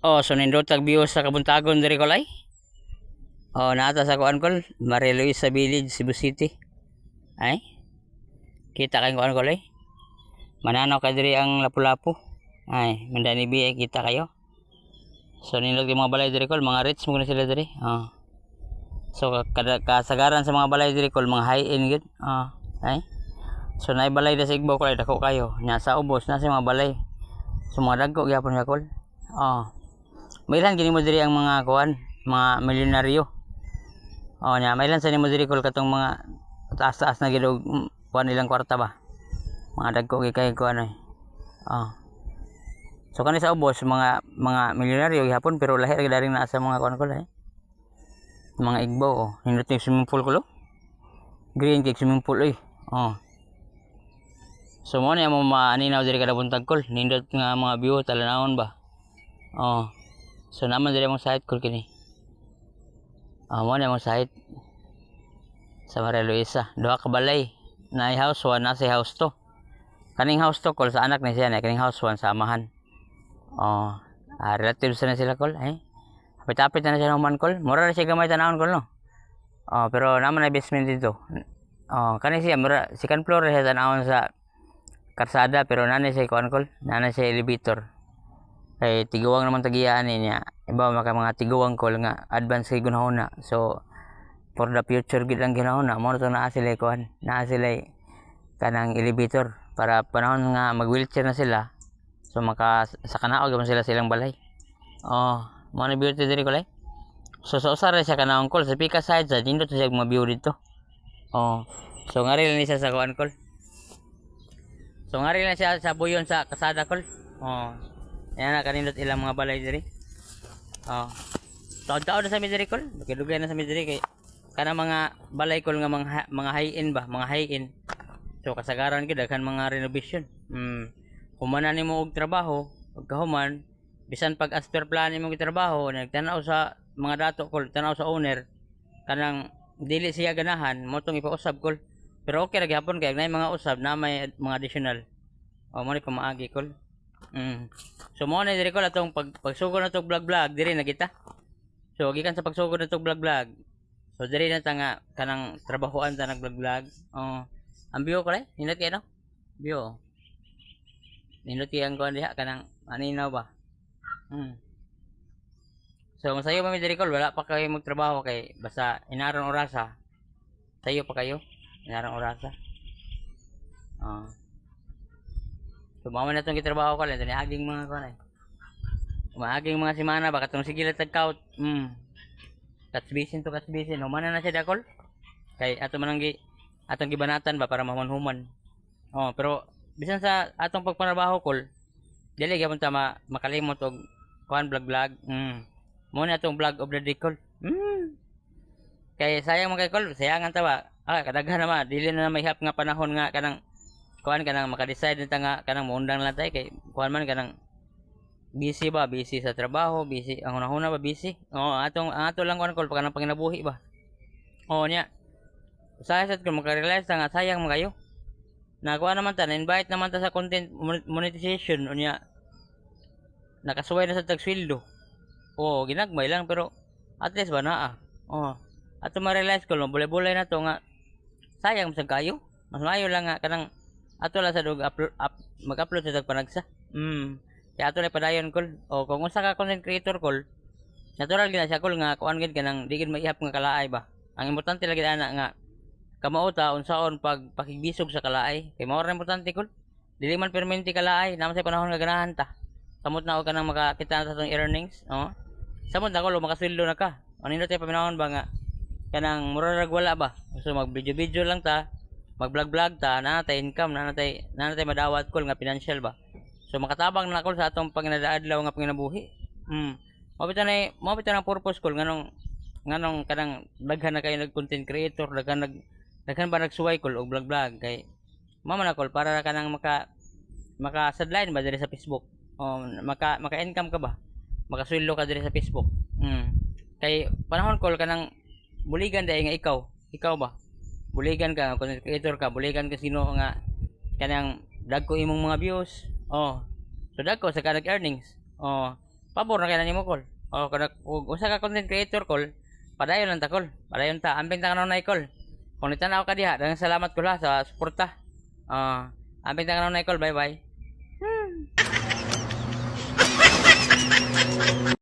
Oh, so nindot tag views sa Kabuntagon diri kolay. Oh, nata sa kuan kol, Maria Luisa Village, Cebu City. Ay. Kita kay kuan kolay. Mananaw ka diri ang lapu-lapu. Ay, mandani bi kita kayo. So nindot yung mga balay diri kol, mga rich mo sila diri. Oh. So kada kasagaran sa mga balay diri kol, mga high end gid. Oh, ay. So naay balay na sa Igbo kolay dako kayo. Nya sa ubos na sa mga balay. So mga dagko gyapon ka kol. Oh. Mailan gini mo diri ang mga kuan, mga milyonaryo. Oh, nya mailan sa nimo diri kol katong mga taas-taas na gid mm, kuan nilang kwarta ba. Mga dagko gyud kay kuan ay. Oh. So kani sa ubos mga mga milyonaryo gihapon pero lahi ra gid naa sa mga kuan kol eh. Mga igbo oh. Nindot yung swimming pool ko lo. Green cake swimming pool oy. Oh. So mo na mo maaninaw diri kada buntag kol. Nindot nga mga view talanawon ba. Oh. So naman diri mong site kol kini. Ah, mo na mong site. Sa Maria Luisa, duha ka balay. Na house 1 na si house 2. Kaning house 2 kol sa anak ni siya na kaning house 1 sa amahan. Oh, ah, relatives na sila kol eh. Hapit-hapit na siya naman kol. Mura na siya gamay tanawon kol no. Oh, pero naman na basement dito. Oh, kani siya mura second floor siya tanawon sa karsada pero nanay siya kuan kol. Nanay siya elevator. Kay tiguwang naman tagiyaan niya. Iba maka mga tiguwang kol nga advance kay gunahuna. So for the future gid lang ginahuna mo to naa sila kuan. Naa sila kanang elevator para panahon nga mag wheelchair na sila. So maka sa kanaog gyud sila silang balay. Oh, mo na beauty diri ko lay. So sa usara siya kanaong kol sa pika side sa dindot siya mga view dito. Oh. So ngari lang ni siya sa kuan kol. So ngari lang siya sa buyon sa kasada kol. Oh. Yan na kanindot ilang mga balay diri. Oh. Taon-taon na sa mi diri kol. Dugay na sa mi diri kay kana mga balay kol nga mga mga high end ba, mga high end. So kasagaran gid daghan mga renovation. Hmm. Humana nimo og trabaho, pagkahuman, bisan pag as per plan nimo trabaho, nagtanaw sa mga dato kol, tanaw sa owner kanang dili siya ganahan, mo tong ipausab kol. Pero okay ra gyapon kay nay mga usab na may mga additional. O mo ni pamaagi kol. Mm. So mo na diri ko atong pag pagsugod na tong vlog vlog diri na kita. So gikan sa pagsugod na tong vlog vlog. So diri na ta nga kanang trabahoan ta nag vlog vlog. Oh. Ang view ko rin, hinot kayo no? View. Hinot kayo ang kuhan diha kanang aninaw ba? Hmm. So masayo pa mi diri kol wala pa kayo magtrabaho kay basta inaron orasa. Sayo pa kayo. Inaron orasa. Oh. So mama na itong kitrabaho ko lang. Aging mga kuhan ay. Maaging mga simana ba katong sige lang tagkaut. Hmm. Katsbisin to katsbisin. Humana na siya dakol. Kay ato man gi atong gibanatan ba para mahuman-human. Oh, pero bisan sa atong pagpanarbaho kol, dili gyapon ta ma, makalimot og kuan vlog vlog. Mm. Mo na atong vlog of the day kol. Mm. Kay sayang man kol, sayangan ta ba. Ah, kadaghan naman dili na may hap nga panahon nga kanang kuan kanang maka-decide nita nga kanang muundang lang tay kay kuan man kanang busy ba busy sa trabaho busy ang una-una ba busy oh atong ang ato lang kuan kol pag kanang panginabuhi ba oh niya sa sad ko makarealize nga sayang man kayo Nakuha naman ta, na-invite naman ta sa content mon- monetization unya nakasuway na sa tagsweldo. Oo, ginagmay lang pero at least ba naa. Oo. At ma-realize ko bulay-bulay na to nga sayang sa kayo. Mas maayo lang nga kanang ato lang sa dog upload up, mag-upload sa tagpanagsa. Mm. Kaya ato na padayon kol. O kung unsa ka content creator kol, natural gina siya kol nga kuan gid kanang di gid maihap nga kalaay ba. Ang importante lagi ana nga kamauta unsaon pag pakigbisog sa kalaay kay mao ra importante kol dili man permanente kalaay naman sa panahon nga ganahan ta samot na og kanang makakita na sa tong earnings oh samot na kol makasweldo na ka ano nindot tay paminahon ba nga kanang mura rag wala ba so mag video video lang ta mag vlog vlog ta na tay income na tay na tay madawat kol nga financial ba? So makatabang na kol sa atong panginadaadlaw nga panginabuhi. Mm mao bitaw na mao bitaw ang purpose kol nganong nganong kanang daghan na kayo nag content creator daghan nag daghan ba nagsuway kol og vlog vlog kay mama na kol para ra ka nang maka maka sadline ba diri sa Facebook? O maka maka income ka ba? Makasweldo ka diri sa Facebook? Mm. kay panahon kol kanang buligan dai nga ikaw. Ikaw ba buligan ka content creator ka buligan ka sino nga kanang dagko imong mga views oh so dagko sa kanang earnings oh Pabor na kaya nimo kol. O kada kung usa ka content creator kol, padayon lang ta kol. Padayon ta. Ambing ta kanon na kol. Kung nitanaw ka diha, daghang salamat ko la sa suporta. Ah, ambing ta kanon na kol. Bye bye.